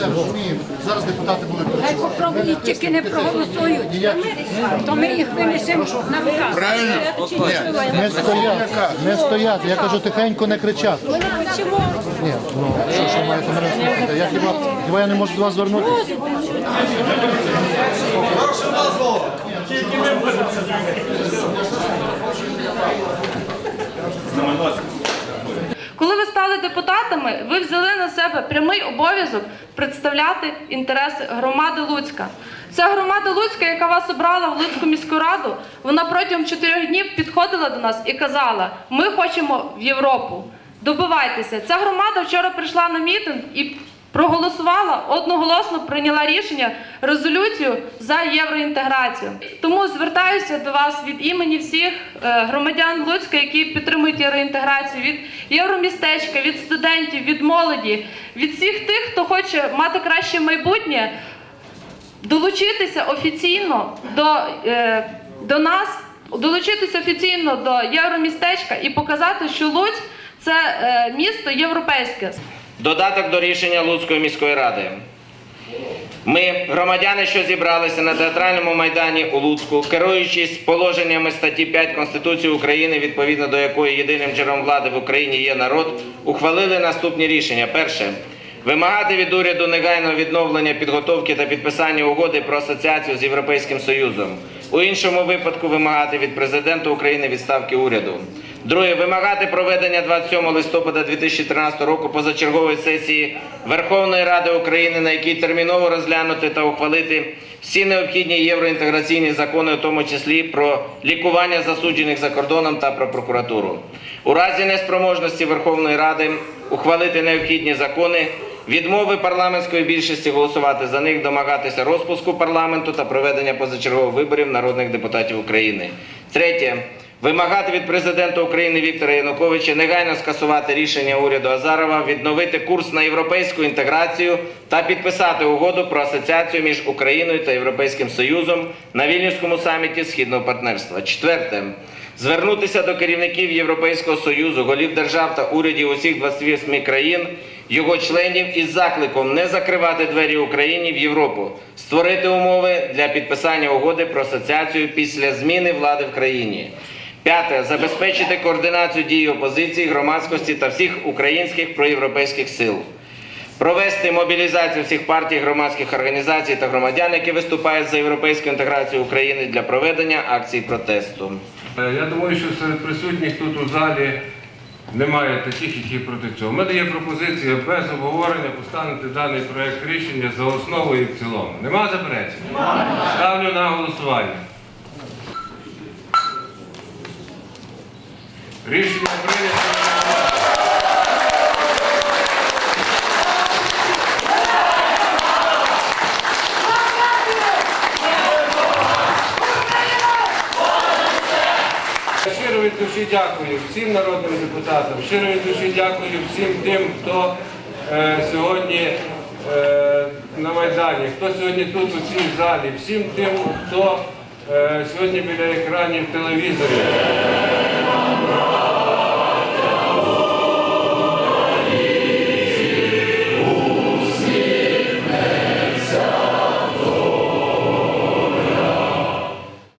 все розуміємо. Зараз депутати були Хай попробують, тільки не проголосують. То ми їх винесемо на руках. Правильно. Не стояти, не стояти. Я кажу, тихенько не кричати. Ні, ну що, що маєте мене слухати? Я хіба, хіба я не можу до вас звернутися? Коли ви взяли на себе прямий обов'язок представляти інтереси громади Луцька. Ця громада Луцька, яка вас обрала в Луцьку міську раду, вона протягом чотирьох днів підходила до нас і казала: ми хочемо в Європу. Добивайтеся. Ця громада вчора прийшла на мітинг і проголосувала одноголосно прийняла рішення резолюцію за євроінтеграцію. Тому звертаюся до вас від імені всіх е, громадян Луцька, які підтримують євроінтеграцію, від євромістечка, від студентів, від молоді, від всіх тих, хто хоче мати краще майбутнє, долучитися офіційно до, е, до нас, долучитися офіційно до євромістечка і показати, що Луцьк це е, місто європейське. Додаток до рішення Луцької міської ради. Ми, громадяни, що зібралися на театральному майдані у Луцьку, керуючись положеннями статті 5 Конституції України, відповідно до якої єдиним джерелом влади в Україні є народ, ухвалили наступні рішення. Перше. Вимагати від уряду негайного відновлення підготовки та підписання угоди про асоціацію з Європейським Союзом. У іншому випадку вимагати від президента України відставки уряду. Друге, вимагати проведення 27 листопада 2013 року позачергової сесії Верховної Ради України, на якій терміново розглянути та ухвалити всі необхідні євроінтеграційні закони, у тому числі про лікування засуджених за кордоном та про прокуратуру. У разі неспроможності Верховної Ради ухвалити необхідні закони, відмови парламентської більшості голосувати за них, домагатися розпуску парламенту та проведення позачергових виборів народних депутатів України. Третє. Вимагати від президента України Віктора Януковича негайно скасувати рішення уряду Азарова, відновити курс на європейську інтеграцію та підписати угоду про асоціацію між Україною та Європейським Союзом на Вільнюському саміті Східного партнерства. Четверте. Звернутися до керівників Європейського Союзу, голів держав та урядів усіх 28 країн, його членів із закликом не закривати двері Україні в Європу, створити умови для підписання угоди про асоціацію після зміни влади в країні. П'яте. Забезпечити координацію дій опозиції, громадськості та всіх українських проєвропейських сил. Провести мобілізацію всіх партій, громадських організацій та громадян, які виступають за європейську інтеграцію України для проведення акцій протесту. Е, Я думаю, що серед присутніх тут у залі немає таких, які проти цього. У мене є пропозиція без обговорення поставити даний проект рішення за основу і в цілому. Нема заперечень? Ставлю на голосування. Рішення прийнято. Душі дякую всім народним депутатам, щиро душі дякую всім тим, хто е, сьогодні е, на Майдані, хто сьогодні тут у цій залі, всім тим, хто е, сьогодні біля екранів телевізорів.